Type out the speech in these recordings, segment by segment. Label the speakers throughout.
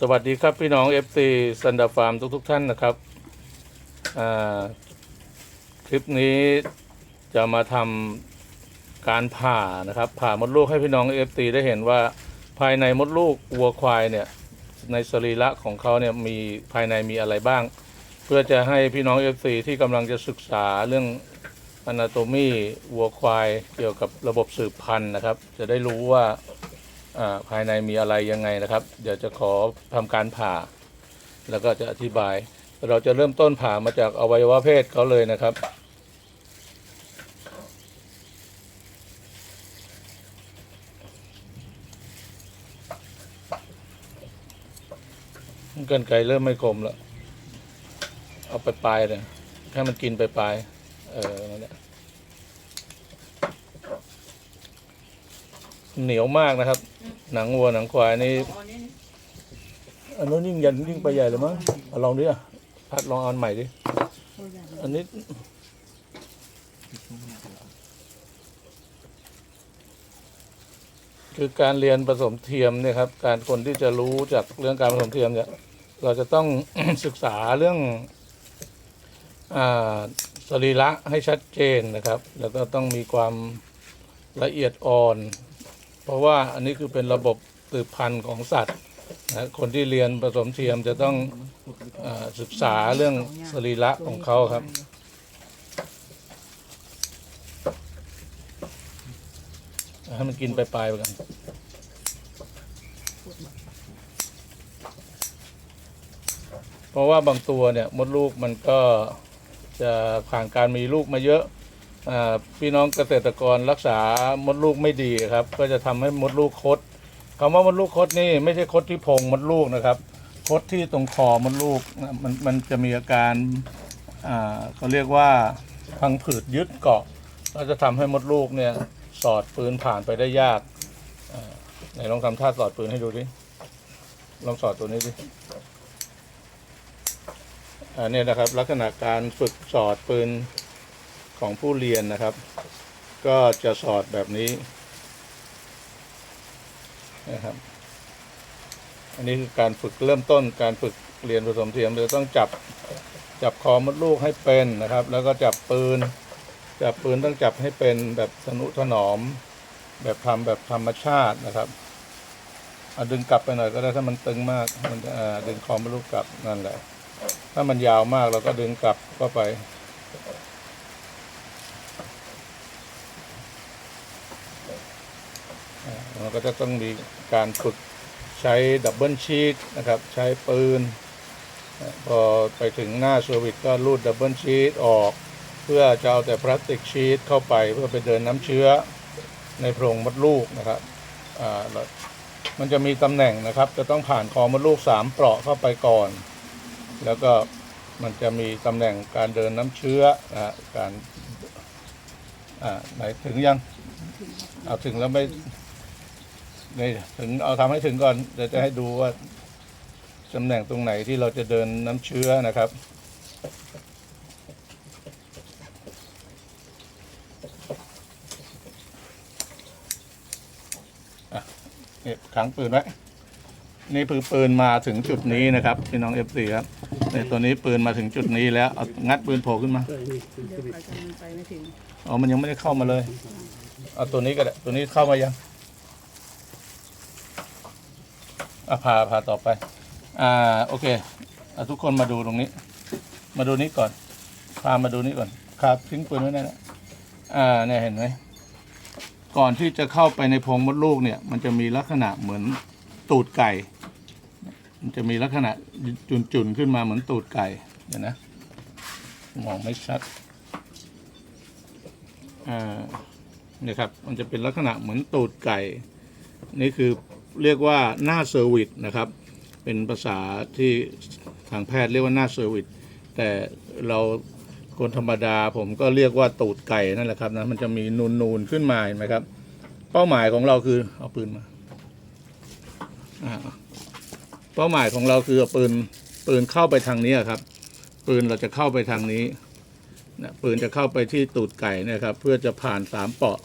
Speaker 1: สวัสดีครับพี่น้อง FC ซันดาฟาร์มทุกๆทท่านนะครับ คลิปนี้จะมาทำการผ่านะครับ ผ่ามดลูกให้พี่น้อง FC ได้เห็นว่าภายในมดลูกวัวควายเนี่ยในสรีระของเขาเนี่ยมีภายในมีอะไรบ้าง เพื่อจะให้พี่น้อง FC ที่กำลังจะศึกษาเรื่องอนาโตมีวัวควายเกี่ยวกับระบบสืบพันธุ์นะครับ จะได้รู้ว่า ภายในมีอะไรยังไงนะครับ เดี๋ยวจะขอทำการผ่า แล้วก็จะอธิบาย เราจะเริ่มต้นผ่ามาจากอวัยวะเพศเขาเลยนะครับเกินไกลเริ่มไม่คมแล้ว เอาไปปลายเลยให้มันกินไปปลายๆเออนั่นแหละ เหนียวมากนะครับ หนังวัวหนังควายนี่อันนู้นยิ่งยันยิ่งไปใหญ่เลยมั้งเอาลองดิอะพัดลองเอาอันใหม่ดิอันนี้คือการเรียนผสมเทียมเนี่ยครับ การคนที่จะรู้จากเรื่องการผสมเทียมเนี่ย เราจะต้องศึกษาเรื่องอสรีระให้ชัดเจนนะครับ แล้วก็ต้องมีความละเอียดอ่อน เพราะว่าอันนี้คือเป็นระบบสืบพันธุ์ของสัตว์นะคนที่เรียนผสมเทียมจะต้องอศึกษาเรื่องสรีระของเขาครับ ให้มันกินไปลายๆไปกันเพราะว่าบางตัวเนี่ยมดลูกมันก็จะผ่านการมีลูกมาเยอะ พี่น้องเกษตรกรรักษามดลูกไม่ดีครับ ก็จะทำให้มดลูกคดคำว่ามดลูกคดนี่ไม่ใช่คดที่พงมดลูกนะครับคดที่ตรงคอมดลูกมันมันจะมีอาการอ่าเขาเรียกว่าพังผืดยึดเกาะก็จะทำให้มดลูกเนี่ยสอดปืนผ่านไปได้ยากอ่าไหนลองทำท่าสอดปืนให้ดูดิลองสอดตัวนี้ดิอันนี้นะครับ ลักษณะการฝึกสอดปืน ของผู้เรียนนะครับ ก็จะสอดแบบนี้นะครับ อันนี้คือการฝึกเริ่มต้นการฝึกเรียนผสมเทียมเราต้องจับจับคอมดลูกให้เป็นนะครับ แล้วก็จับปืน จับปืนต้องจับให้เป็นแบบสนุถนอม แบบทำแบบธรรมชาตินะครับเอาดึงกลับไปหน่อยก็ได้ถ้ามันตึงมากมันจะอ่าดึงคอมดลูกกลับนั่นแหละ ถ้ามันยาวมากเราก็ดึงกลับเข้าไป อ่าก็จะต้องมีการฝึกใช้ดับเบิลชีตนะครับ ใช้ปืน พอไปถึงหน้าเซอร์วิสก็รูดดับเบิลชีตออก เพื่อจะเอาแต่พลาสติกชีตเข้าไปเพื่อไปเดินน้ำเชื้อในโพรงมดลูกนะครับอ่ามันจะมีตำแหน่งนะครับ จะต้องผ่านคอมดลูกสามเปราะเข้าไปก่อน แล้วก็มันจะมีตำแหน่งการเดินน้ำเชื้อนะการอ่าไหนถึงยังเอาถึงแล้วไม่ นี่ถึงเอาทำให้ถึงก่อนเดี๋ยวจะให้ดูว่าตำแหน่งตรงไหนที่เราจะเดินน้ำเชื้อนะครับอะนี่ขังปืนไว้ นี่คือปืนมาถึงจุดนี้นะครับพี่น้องเอฟซีครับในตัวนี้ปืนมาถึงจุดนี้แล้วเอางัดปืนโผล่ขึ้นมา
Speaker 2: เดี๋ยวไปจะมันไปไม่ถึง
Speaker 1: อ๋อมันยังไม่ได้เข้ามาเลย เอาตัวนี้ก็ได้ ตัวนี้เข้ามายัง อะพาพาต่อไป อ่าโอเคอทุกคนมาดูตรงนี้ มาดูนี้ก่อน พามาดูนี้ก่อนคาทิ้งปืนไว้นั่นแหละอ่าเนี่ยเห็นไหมก่อนที่จะเข้าไปในพงมดลูกเนี่ย มันจะมีลักษณะเหมือนตูดไก่ มันจะมีลักษณะจุนๆขึ้นมาเหมือนตูดไก่เดี๋ยวนะมองไม่ชัดอ่าเนี่ยครับ มันจะเป็นลักษณะเหมือนตูดไก่ นี่คือ เรียกว่าหน้าเซอร์วิสนะครับ เป็นภาษาที่ทางแพทย์เรียกว่าหน้าเซอร์วิสแต่เราคนธรรมดาผมก็เรียกว่าตูดไก่นั่นแหละครับนะมันจะมีนูนๆขึ้นมาเห็นไหมครับ เป้าหมายของเราคือเอาปืนมาอ่าเป้าหมายของเราคือเอาปืนปืนเข้าไปทางนี้ครับ ปืนเราจะเข้าไปทางนี้นะปืนจะเข้าไปที่ตูดไก่นะครับ เพื่อจะผ่านสามเปาะ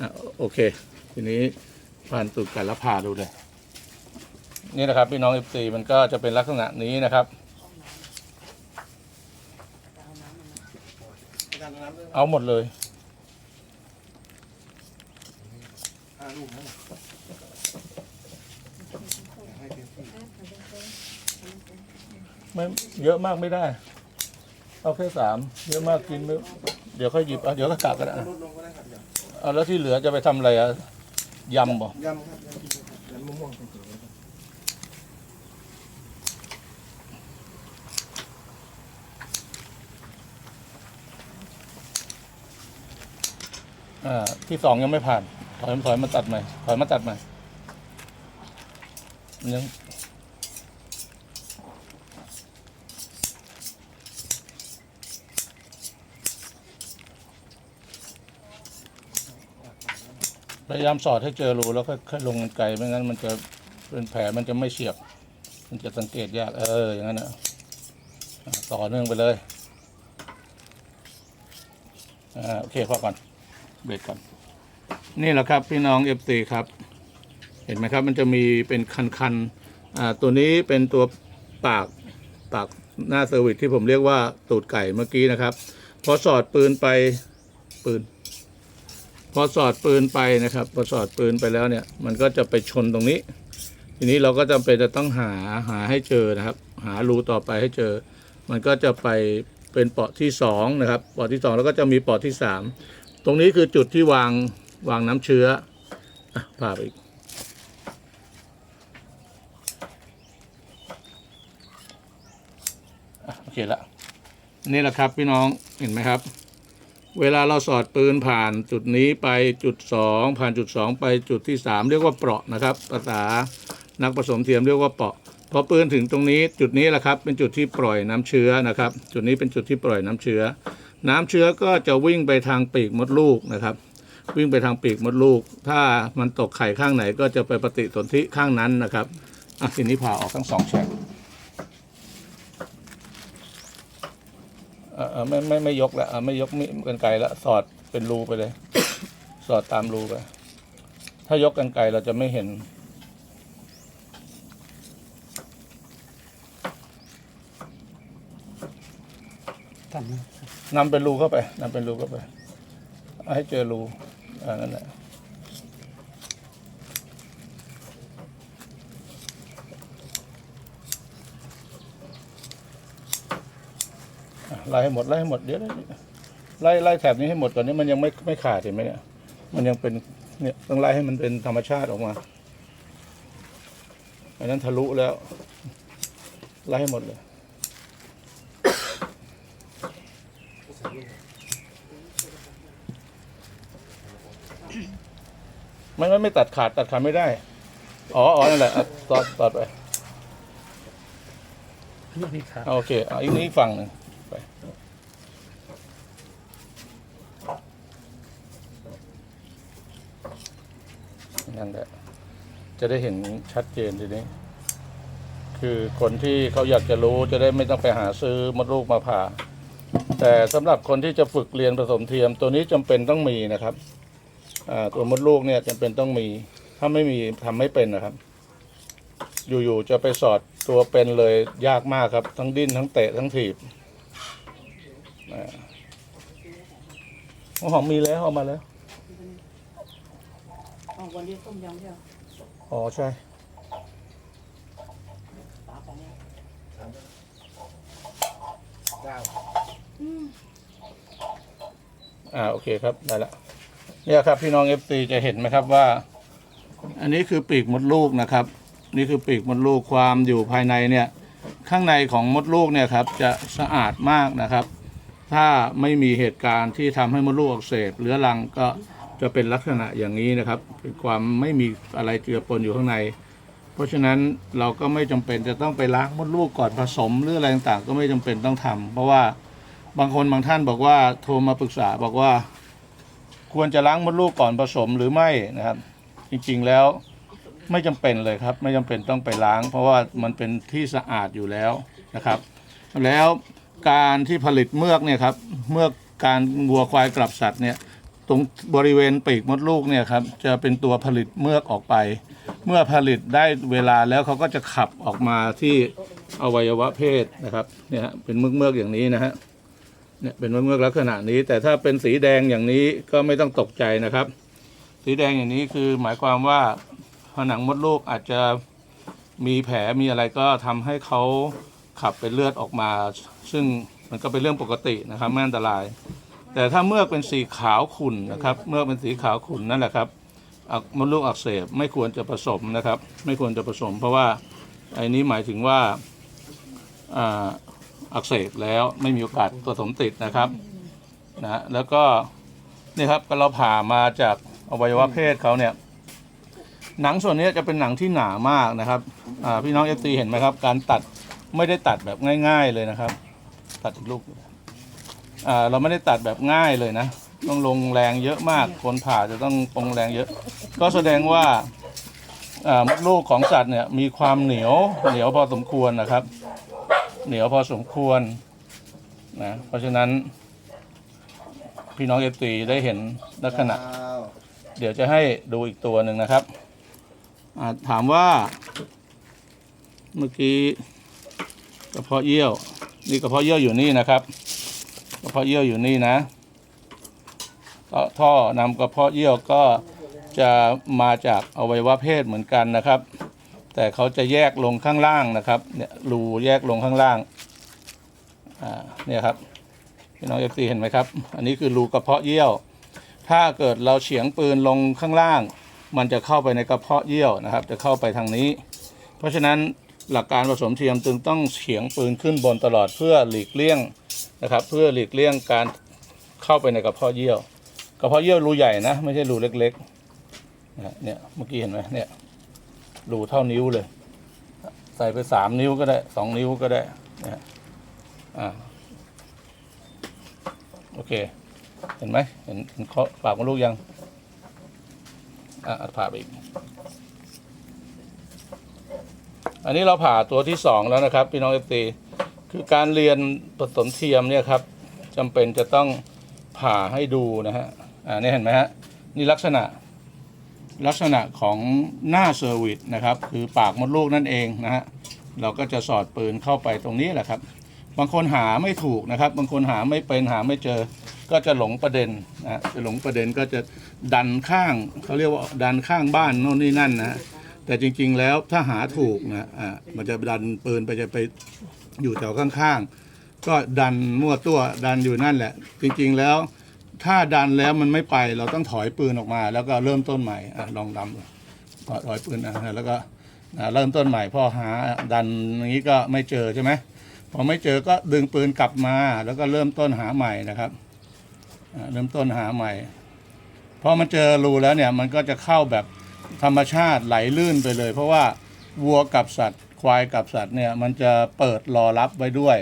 Speaker 1: อะโอเค ทีนี้ ผ่านตูดไก่แล้วผ่าดูเลยนี่นะครับพี่น้อง F4 มันก็จะเป็นลักษณะนี้นะครับ เอาหมดเลยไม่เยอะมากไม่ได้ เอาแค่สามเยอะมากกินไม่เดี๋ยวค่อยหยิบเอาเดี๋ยวก็กลับกันนะ
Speaker 3: ลดลงก็ได้เอา
Speaker 1: แล้วที่เหลือจะไปทำอะไรอะ ยำบ่
Speaker 3: ยำครับยำกินครับยำมะม่วงเป็นๆครับ
Speaker 1: อ่าที่สองยังไม่ผ่านถอยถอยมาตัดใหม่ถอยมาตัดใหม่ยัง พยายามสอดให้เจอรูแล้วค่อยค่อยลงไกลไม่งั้นมันจะเป็นแผลมันจะไม่เฉียบ มันจะสังเกตยากเอออย่างนั้นนะต่อเนื่องไปเลยอ่าโอเคพอก่อนเบรกก่อน นี่แหละครับพี่น้อง f อฟตีครับ เห็นไหมครับ มันจะมีเป็นคันๆอ่าตัวนี้เป็นตัวปากปากหน้าเซอร์วิสที่ผมเรียกว่าตูดไก่เมื่อกี้นะครับ พอสอดปืนไปปืน พอสอดปืนไปนะครับพอสอดปืนไปแล้วเนี่ย มันก็จะไปชนตรงนี้ ทีนี้เราก็จำเป็นจะต้องหาหาให้เจอนะครับ หารูต่อไปให้เจอ มันก็จะไปเป็นเปาะที่สองนะครับเปาะที่สองแล้วก็จะมีเปาะที่สามตรงนี้คือจุดที่วางวางน้ำเชื้ออะพาอีกโอเคละนี่แหละครับพี่น้องเห็นไหมครับ เวลาเราสอดปืนผ่านจุดนี้ไปจุดสองผ่านจุดสองไปจุดที่สามเรียกว่าเปราะนะครับ ภาษานักผสมเทียมเรียกว่าเปราะพอปืนถึงตรงนี้จุดนี้แหละครับเป็นจุดที่ปล่อยน้ำเชื้อนะครับ จุดนี้เป็นจุดที่ปล่อยน้ำเชื้อ น้ำเชื้อก็จะวิ่งไปทางปีกมดลูกนะครับ วิ่งไปทางปีกมดลูก ถ้ามันตกไข่ข้างไหนก็จะไปปฏิสนธิข้างนั้นนะครับอะทีนี้ผ่าออกทั้งสองแฉก อ่อเอ่อไม่ไม่ไม่ยกแล้วอะไม่ยกมีกันไกลแล้วสอดเป็นรูไปเลย สอดตามรูไปถ้ายกกันไกลเราจะไม่เห็น
Speaker 3: ทำนะ
Speaker 1: นำเป็นรูเข้าไปนำเป็นรูเข้าไปเอาให้เจอรูอ่านั่นแหละ ไล่ให้หมดไล่ให้หมดเดี๋ยวเดี๋ยวไล่ไล่แถบนี้ให้หมดก่อนนี้มันยังไม่ไม่ขาดเห็นไหมเนี่ย มันยังเป็นเนี่ยต้องไล่ให้มันเป็นธรรมชาติออกมาอันนั้นทะลุแล้วไล่ให้หมดเลยไม่ไม่ไม่ตัดขาดตัดขาดไม่ได้ อ๋ออ๋อนั่นแหละอะต่อต่อไป
Speaker 3: นี่พี่ครับ
Speaker 1: เอาโอเค เอาอีกนี้อีกฝั่งหนึ่งไปนั่นแหละ จะได้เห็นชัดเจนทีนี้ คือคนที่เขาอยากจะรู้จะได้ไม่ต้องไปหาซื้อมดลูกมาผ่า แต่สำหรับคนที่จะฝึกเรียนผสมเทียม ตัวนี้จำเป็นต้องมีนะครับตัวมดลูกเนี่ยจำเป็นต้องมี ถ้าไม่มีทำไม่เป็นนะครับ อยู่ๆจะไปสอดตัวเป็นเลยยากมากครับ ทั้งดิ้นทั้งเตะทั้งถีบอ่าหัวหอมมีแล้วเอามาแล้ว
Speaker 2: อ๋อวันนี้ต้มยำใช่ไหม
Speaker 1: อ๋อใช่
Speaker 3: เก้า
Speaker 1: อ่าโอเคครับได้ละเนี่ยครับพี่น้องเอฟซีจะเห็นไหมครับว่า อันนี้คือปีกมดลูกนะครับ นี่คือปีกมดลูกความอยู่ภายในเนี่ย ข้างในของมดลูกเนี่ยครับ จะสะอาดมากนะครับ ถ้าไม่มีเหตุการณ์ที่ทำให้มดลูกอักเสบเรื้อรังก็ จะเป็นลักษณะอย่างนี้นะครับเป็นความไม่มีอะไรเจือปนอยู่ข้างใน เพราะฉะนั้นเราก็ไม่จำเป็นจะต้องไปล้างมดลูกก่อนผสมหรืออะไรต่างๆ ก็ไม่จำเป็นต้องทำเพราะว่าบางคนบางท่านบอกว่าโทรมาปรึกษาบอกว่า ควรจะล้างมดลูกก่อนผสมหรือไม่นะครับ จริงๆแล้วไม่จำเป็นเลยครับ ไม่จำเป็นต้องไปล้าง เพราะว่ามันเป็นที่สะอาดอยู่แล้วนะครับ แล้วการที่ผลิตเมือกเนี่ยครับเมือกการวัวควายกลับสัตว์เนี่ย ตรงบริเวณปีกมดลูกเนี่ยครับจะเป็นตัวผลิตเมือกออกไป เมื่อผลิตได้เวลาแล้วเขาก็จะขับออกมาที่อวัยวะเพศนะครับเนี่ยฮะเป็นเมือกเมือกอย่างนี้นะฮะเนี่ยเป็นเมือกเมือกลักษณะนี้ แต่ถ้าเป็นสีแดงอย่างนี้ก็ไม่ต้องตกใจนะครับ สีแดงอย่างนี้คือหมายความว่าผนังมดลูกอาจจะมีแผลมีอะไรก็ทำให้เขาขับเป็นเลือดออกมา ซึ่งมันก็เป็นเรื่องปกตินะครับไม่อันตราย แต่ถ้าเมือกเป็นสีขาวขุ่นนะครับเมือกเป็นสีขาวขุ่นนั่นแหละครับมดลูกอักเสบไม่ควรจะผสมนะครับ ไม่ควรจะผสม เพราะว่าไอ้นี้หมายถึงว่าอักเสบแล้วไม่มีโอกาสผสมติดนะครับนะแล้วก็นี่ครับก็เราผ่ามาจากอวัยวะเพศเขาเนี่ยหนังส่วนนี้จะเป็นหนังที่หนามากนะครับพี่น้องเอฟซีเห็นไหมครับ การตัดไม่ได้ตัดแบบง่าย ๆเลยนะครับ ตัดลูก อ่าเราไม่ได้ตัดแบบง่ายเลยนะ ต้องลงแรงเยอะมากคนผ่าจะต้องลงแรงเยอะ ก็แสดงว่าอ่ามดลูกของสัตว์เนี่ยมีความเหนียวเหนียวพอสมควรนะครับ เหนียวพอสมควรนะเพราะฉะนั้น พี่น้องเอฟซีได้เห็นลักษณะ เดี๋ยวจะให้ดูอีกตัวหนึ่งนะครับอ่าถามว่า เมื่อกี้กระเพาะเยี่ยว นี่กระเพาะเยี่ยวอยู่นี่นะครับ ระเพาะเยี่ยวอยู่นี่นะก็ท่อนำกระเพาะเยี่ยวก็จะมาจากอวัยวะเพศเหมือนกันนะครับ แต่เขาจะแยกลงข้างล่างนะครับเนี่ยรูแยกลงข้างล่างอ่าเนี่ยครับพี่น้องเอฟซีเห็นไหมครับ อันนี้คือรูกระเพาะเยี่ยว ถ้าเกิดเราเฉียงปืนลงข้างล่าง มันจะเข้าไปในกระเพาะเยี่ยวนะครับ จะเข้าไปทางนี้ เพราะฉะนั้นหลักการผสมเทียมจึงต้องเฉียงปืนขึ้นบนตลอดเพื่อหลีกเลี่ยง นะครับ เพื่อหลีกเลี่ยงการเข้าไปในกระเพาะเยี่ยว กระเพาะเยี่ยวรูใหญ่นะ ไม่ใช่รูเล็กๆนะเนี่ยเมื่อกี้เห็นไหมเนี่ยรูเท่านิ้วเลย ใส่ไปสามนิ้วก็ได้สองนิ้วก็ได้นะอ่าโอเค เห็นไหมเห็นเห็นเคาะปากมดลูกยัง อะอัดผ่าไปอีกอันนี้เราผ่าตัวที่สองแล้วนะครับ พี่น้องเอฟซี คือการเรียนผสมเทียมเนี่ยครับจำเป็นจะต้องผ่าให้ดูนะฮะอ่านี่เห็นไหมฮะนี่ลักษณะลักษณะของหน้าเซอร์วิสนะครับ คือปากมดลูกนั่นเองนะฮะเราก็จะสอดปืนเข้าไปตรงนี้แหละครับ บางคนหาไม่ถูกนะครับ บางคนหาไม่เป็นหาไม่เจอ ก็จะหลงประเด็นนะฮะจะหลงประเด็นก็จะดันข้างเขาเรียกว่าดันข้างบ้านโน่นนี่นั่นนะฮะแต่จริงๆแล้วถ้าหาถูกนะอ่ามันจะดันปืนไปจะไป อยู่แถวข้างๆ ก็ดันมั่วตัวดันอยู่นั่นแหละ จริงๆแล้วถ้าดันแล้วมันไม่ไปเราต้องถอยปืนออกมา แล้วก็เริ่มต้นใหม่อะลองดำดูถอยปืนอะแล้วก็เริ่มต้นใหม่พอหาดันอย่างนี้ก็ไม่เจอใช่ไหมพอไม่เจอก็ดึงปืนกลับมา แล้วก็เริ่มต้นหาใหม่นะครับเริ่มต้นหาใหม่พอมันเจอรูแล้วเนี่ยมันก็จะเข้าแบบธรรมชาติไหลลื่นไปเลย เพราะว่าวัวกับสัตว์ ควายกับสัตว์เนี่ยมันจะเปิดรอรับไว้ด้วย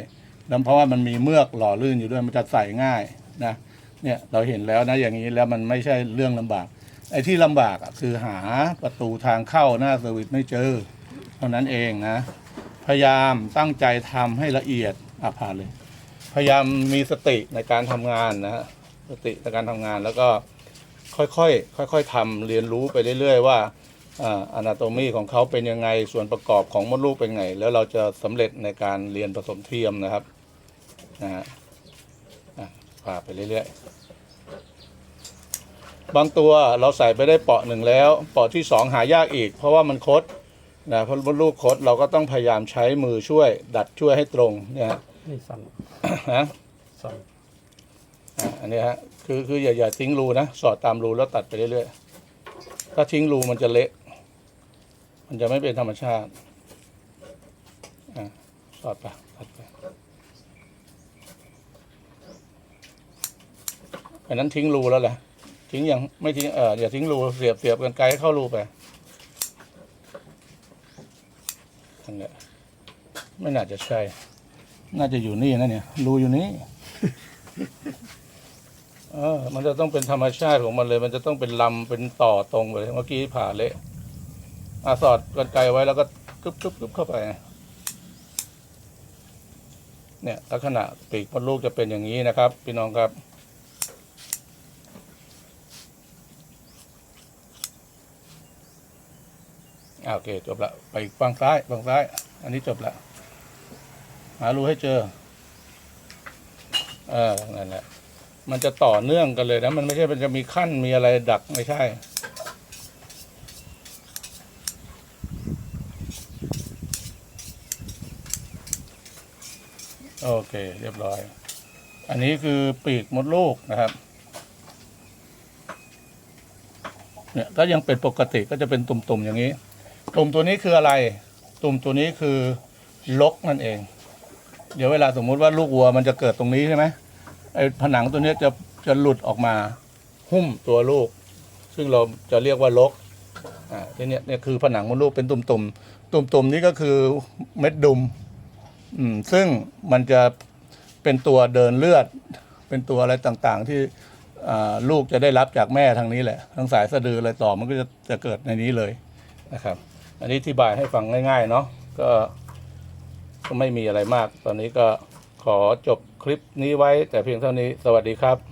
Speaker 1: แล้วเพราะว่ามันมีเมือกหล่อลื่นอยู่ด้วยมันจะใส่ง่ายนะเนี่ยเราเห็นแล้วนะอย่างนี้แล้วมันไม่ใช่เรื่องลำบาก ไอ้ที่ลำบากคือหาประตูทางเข้าหน้าเซอร์วิสไม่เจอ เท่านั้นเองนะ พยายามตั้งใจทำให้ละเอียดอะผ่านเลย พยายามมีสติในการทำงานนะฮะสติในการทำงานแล้วก็ค่อยๆค่อย ๆทำเรียนรู้ไปเรื่อย ๆ ว่า อนาโตมีของเขาเป็นยังไงส่วนประกอบของมดลูกเป็นไง แล้วเราจะสำเร็จในการเรียนผสมเทียมนะครับนะฮะอะพาไปเรื่อยๆ บางตัวเราใส่ไปได้เปาะหนึ่งแล้ว เปาะที่สองหายากอีก เพราะว่ามันคดนะเพราะมดลูกคดเราก็ต้องพยายามใช้มือช่วย ดัดช่วยให้ตรงเนี่ยฮะ
Speaker 3: นี่สั่น
Speaker 1: ฮะ
Speaker 3: สั่น
Speaker 1: อะอันนี้ฮะคือคืออย่าอย่าทิ้งรูนะ สอดตามรูแล้วตัดไปเรื่อยๆ ถ้าทิ้งรูมันจะเละ มันจะไม่เป็นธรรมชาติอะสอดไปตัดไปอันนั้นทิ้งรูแล้วแหละทิ้งยังไม่ทิ้งเอออย่าทิ้งรูเสียบเสียบกันไกลให้เข้ารูไปอันเนี้ไม่น่าจะใช่ น่าจะอยู่นี่นะเนี่ย รูอยู่นี่เออ มันจะต้องเป็นธรรมชาติของมันเลย มันจะต้องเป็นลำเป็นต่อตรงไปเลย เมื่อกี้ผ่าเละ อาสอดกันไกไว้แล้วก็กรึบกึบกึบเข้าไป เนี่ยลักษณะปีกมดลูกจะเป็นอย่างนี้นะครับ พี่น้องครับอโอเคจบละไปฝั่งซ้ายฝั่งซ้าย อันนี้จบละหารูให้เจอ เออนั่นแหละมันจะต่อเนื่องกันเลยนะ มันไม่ใช่มันจะมีขั้นมีอะไรดักไม่ใช่ โอเค เรียบร้อย อันนี้คือปีกมดลูกนะครับ เนี่ยก็ยังเป็นปกติก็จะเป็นตุ่มๆอย่างนี้ ตุ่มตัวนี้คืออะไร ตุ่มตัวนี้คือลกนั่นเอง เดี๋ยวเวลาสมมุติว่าลูกวัวมันจะเกิดตรงนี้ใช่ไหมไอ้ผนังตัวนี้จะจะหลุดออกมา หุ้มตัวลูก ซึ่งเราจะเรียกว่าลกอ่าทีเนี้ยเนี่ยคือผนังมดลูกเป็นตุ่มๆ ตุ่มๆนี้ก็คือเม็ดดุม อืมซึ่งมันจะเป็นตัวเดินเลือด เป็นตัวอะไรต่างๆ ที่อ่าลูกจะได้รับจากแม่ทางนี้แหละทางสายสะดืออะไรต่อมันก็จะจะเกิดในนี้เลยนะครับ อันนี้อธิบายให้ฟังง่าย ๆ เนาะก็ก็ไม่มีอะไรมาก ตอนนี้ก็ขอจบคลิปนี้ไว้แต่เพียงเท่านี้สวัสดีครับ